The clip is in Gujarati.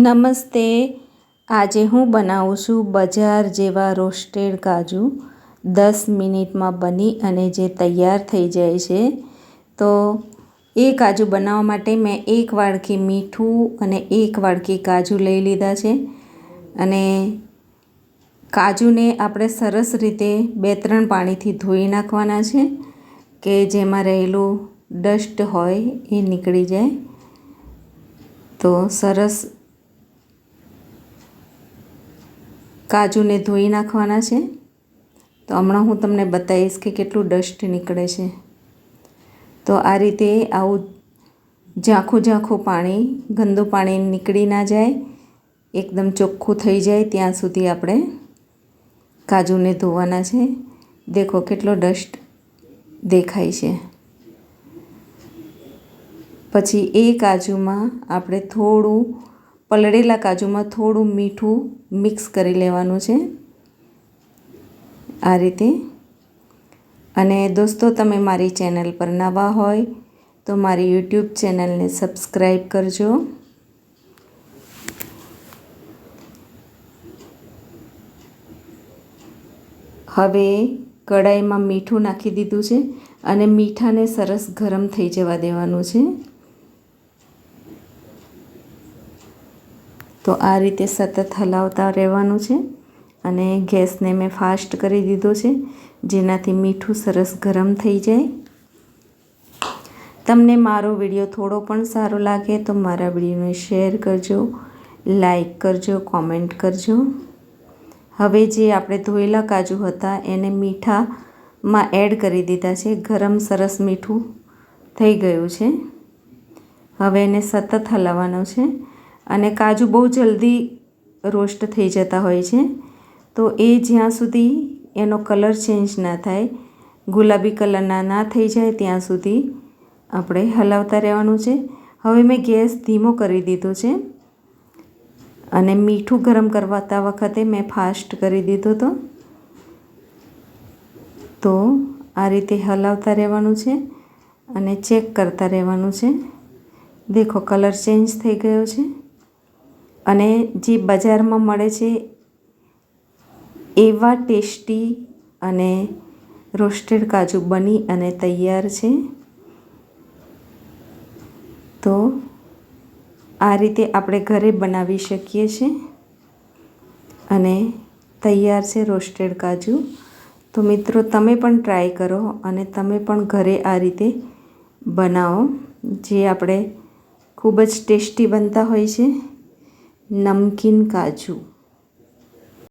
નમસ્તે. આજે હું બનાવું છું બજાર જેવા રોસ્ટેડ કાજુ. દસ મિનિટમાં બની અને જે તૈયાર થઈ જાય છે. તો એ કાજુ બનાવવા માટે મેં એક વાડકી મીઠું અને એક વાડકી કાજુ લઈ લીધા છે. અને કાજુને આપણે સરસ રીતે બે ત્રણ પાણીથી ધોઈ નાખવાના છે કે જેમાં રહેલું ડસ્ટ હોય એ નીકળી જાય. તો સરસ કાજુને ધોઈ નાખવાના છે. તો હમણાં હું તમને બતાવીશ કે કેટલું ડસ્ટ નીકળે છે. તો આ રીતે આવું ઝાંખું ઝાંખું પાણી, ગંદુ પાણી નીકળી ના જાય. એકદમ ચોખ્ખું થઈ જાય ત્યાં સુધી આપણે કાજુને ધોવાના છે. દેખો કેટલો ડસ્ટ દેખાય છે. પછી એ કાજુમાં આપણે થોડું પલળેલા કાજુમાં થોડું મીઠું મિક્સ કરી લેવાનું છે આ રીતે. અને દોસ્તો, તમે મારી ચેનલ પર નવા હોય તો મારી યુટ્યુબ ચેનલને સબસ્ક્રાઈબ કરજો. હવે કડાઈમાં મીઠું નાખી દીધું છે અને મીઠાને સરસ ગરમ થઈ જવા દેવાનું છે. તો આ રીતે સતત હલાવતા રહેવાનું છે અને ગેસને મેં ફાસ્ટ કરી દીધો છે, જેનાથી મીઠું સરસ ગરમ થઈ જાય. તમને મારો વીડિયો થોડો પણ સારો લાગે તો મારા વિડીયોને શેર કરજો, લાઈક કરજો, કોમેન્ટ કરજો. હવે જે આપણે ધોયેલા કાજુ હતા એને મીઠામાં એડ કરી દીધા છે, ગરમ સરસ મીઠું થઈ ગયું છે. હવે એને સતત હલાવવાનું છે. અને કાજુ બહુ જલ્દી રોસ્ટ થઈ જતા હોય છે. તો એ જ્યાં સુધી એનો કલર ચેન્જ ના થાય, ગુલાબી કલરના ના થઈ જાય ત્યાં સુધી આપણે હલાવતા રહેવાનું છે. હવે મેં ગેસ ધીમો કરી દીધો છે અને મીઠું ગરમ કરવાતા વખતે મેં ફાસ્ટ કરી દીધો હતો તો આ રીતે હલાવતા રહેવાનું છે અને ચેક કરતા રહેવાનું છે. દેખો, કલર ચેન્જ થઈ ગયો છે. અને જે બજારમાં મળે છે, એવા ટેસ્ટી અને રોસ્ટેડ કાજુ બની અને તૈયાર છે. તો આ રીતે આપણે ઘરે બનાવી શકીએ છીએ અને તૈયાર છે રોસ્ટેડ કાજુ. તો મિત્રો, તમે પણ ટ્રાય કરો અને તમે પણ ઘરે આ રીતે બનાવો, જે આપણે ખૂબ જ ટેસ્ટી બનતા હોય છે. નમકીન કાજુ.